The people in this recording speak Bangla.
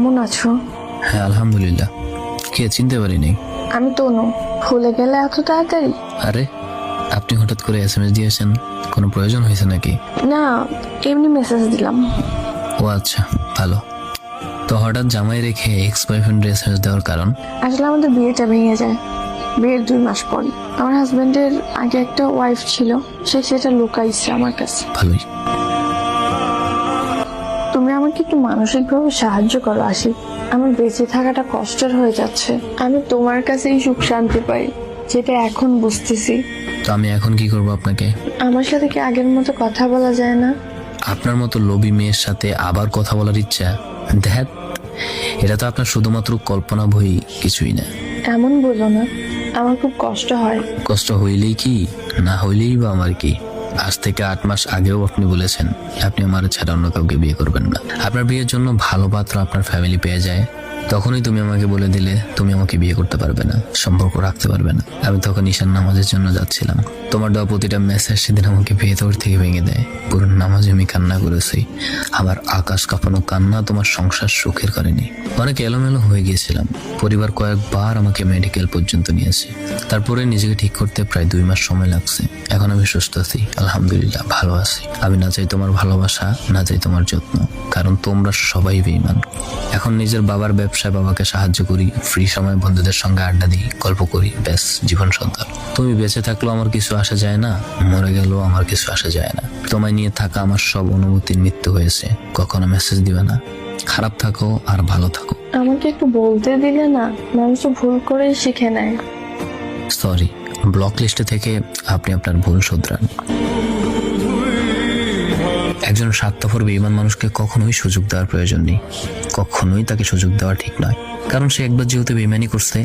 কেমন আছো? হ্যাঁ আলহামদুলিল্লাহ। কে চিনতে পারিনি। আমি তনু। ভুলে গেলে এত তাড়াতাড়ি? আরে আপনি হঠাৎ করে এস এম এস দিয়েছেন কোনো প্রয়োজন হয়েছে নাকি? না এমনি মেসেজ দিলাম। ও আচ্ছা ভালো। তো হঠাৎ জামাই রেখে ex boyfriend S M S দেওয়ার কারণ? আসলে আমাদের বিয়েটা ভেঙে যায়। বিয়ের দুই মাস পর। আমার হাজবেন্ডের আগে একটা ওয়াইফ ছিল সে সেটা লুকাইছে আমার কাছে। ভালোই। তুমি আমাকে একটু মানসিকভাবে সাহায্য করো আশিক। আমার বেঁচে থাকাটা কষ্টের হয়ে যাচ্ছে। আমি তোমার কাছেই সুখ শান্তি পাই যেটা এখন বুঝতেছি। তো আমি এখন কি করব আপনাকে? আমার সাথে কি আগের মতো কথা বলা যায় না? আপনার মতো লোভী মেয়ের সাথে আবার কথা বলার ইচ্ছা? দেখ এটা তো আপনার শুধুমাত্র কল্পনা বই কিছুই না। এমন বলো না আমার খুব কষ্ট হয়। কষ্ট হইলেই কি না হইলেই বা আমার কি? আজ থেকে আট মাস আগেও আপনি বলেছেন আপনি আমার ছাড়া অন্য কাউকে বিয়ে করবেন না। আপনার বিয়ের জন্য ভালো পাত্র আপনার ফ্যামিলি পেয়ে যায়। তখনই তুমি আমাকে বলে দিলে, তুমি আমাকে বিয়ে করতে পারবে না, সম্পর্ক রাখতে পারবে না। আমি তখন ঈশান নামাজের জন্য যাচ্ছিলাম। তোমার দেওয়া প্রতিটা মেসেজ সেদিন আমাকে ভেতর থেকে ভেঙে দেয়। পুরো নামাজে আমি কান্না করেছি। আমার আকাশ কাঁপানো কান্না তোমার সংসার সুখের করেনি অনেক এলোমেলো হয়ে গিয়েছিলাম। পরিবার কয়েকবার আমাকে মেডিকেল পর্যন্ত নিয়েছে। তারপরে নিজেকে ঠিক করতে প্রায় দুই মাস সময় লাগছে। এখন আমি সুস্থ আছি, আলহামদুলিল্লাহ, ভালো আছি। আমি না চাই তোমার ভালোবাসা, না চাই তোমার যত্ন। কারণ তোমরা সবাই বেইমান এখন নিজের বাবার ব্যবসায় বাবাকে সাহায্য করি ফ্রি সময় বন্ধুদের সঙ্গে আড্ডা দিই গল্প করি ব্যাস জীবন সন্তান। তুমি বেঁচে থাকলেও আমার কিছু আসা যায় না মরে গেলেও আমার কিছু আসা যায় না। তোমায় নিয়ে থাকা আমার সব অনুভূতির মৃত্যু হয়েছে কখনো মেসেজ দিবে না। খারাপ থাকো আর ভালো থাকো। আমাকে একটু বলতে দিলে না মানুষ ভুল করেই শিখে নেয়। সরি ব্লক লিস্টে থেকে আপনি আপনার ভুল শুধরান। একজন স্বার্থপর বেইমান মানুষকে কখনোই সুযোগ দেওয়ার প্রয়োজন নেই। কখনোই তাকে সুযোগ দেওয়া ঠিক নয়। কারণ সে একবার যেহেতু বেইমানি করছে